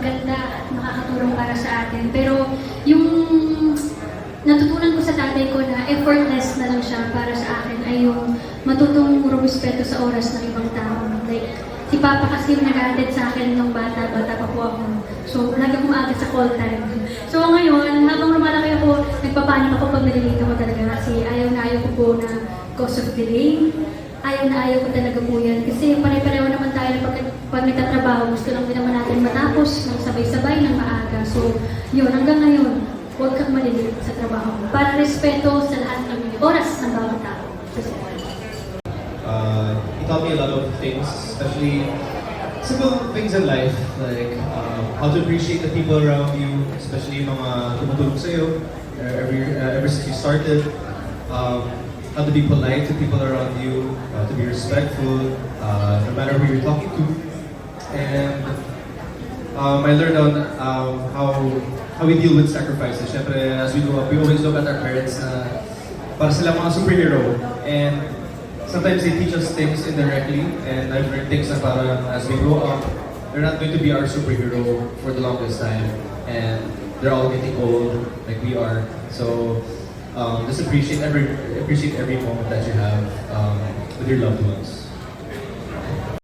maganda at makakatulong para sa atin. Pero yung natutunan ko sa tatay ko na effortless na lang siya para sa akin ay yung matutong rumispeto sa oras ng ibang tao. Like, si Papa kasi yung nag sa akin nung bata, bata pa po ako. So, lagi akong maaga sa call time. So, ngayon, habang lumalaki ako, nagpapanik ako pag nalilito ko talaga kasi ayaw na ayaw ko po na cause of delay. Ayaw na ayaw ko talaga po yan. Kasi pare-pareho naman tayo na pag, nagtatrabaho, gusto lang din naman natin matapos ng sabay-sabay ng maaga. So, yun, hanggang ngayon, huwag kang malilito sa trabaho. Para respeto sa lahat ng oras ng bawat tao. Uh, he taught me a lot of things, especially simple things in life, like um, how to appreciate the people around you, especially mga tumutulong sa'yo uh, every, uh, ever since you started. Um, how to be polite to people around you, uh, to be respectful, uh, no matter who you're talking to. And um, I learned on um, how how we deal with sacrifices. Siyempre, as we grow up, we always look at our parents na para sila mga superhero. And sometimes they teach us things indirectly. And I've learned things na as we grow up, they're not going to be our superhero for the longest time. And they're all getting old, like we are. So um, just appreciate every appreciate every moment that you have um, with your loved ones.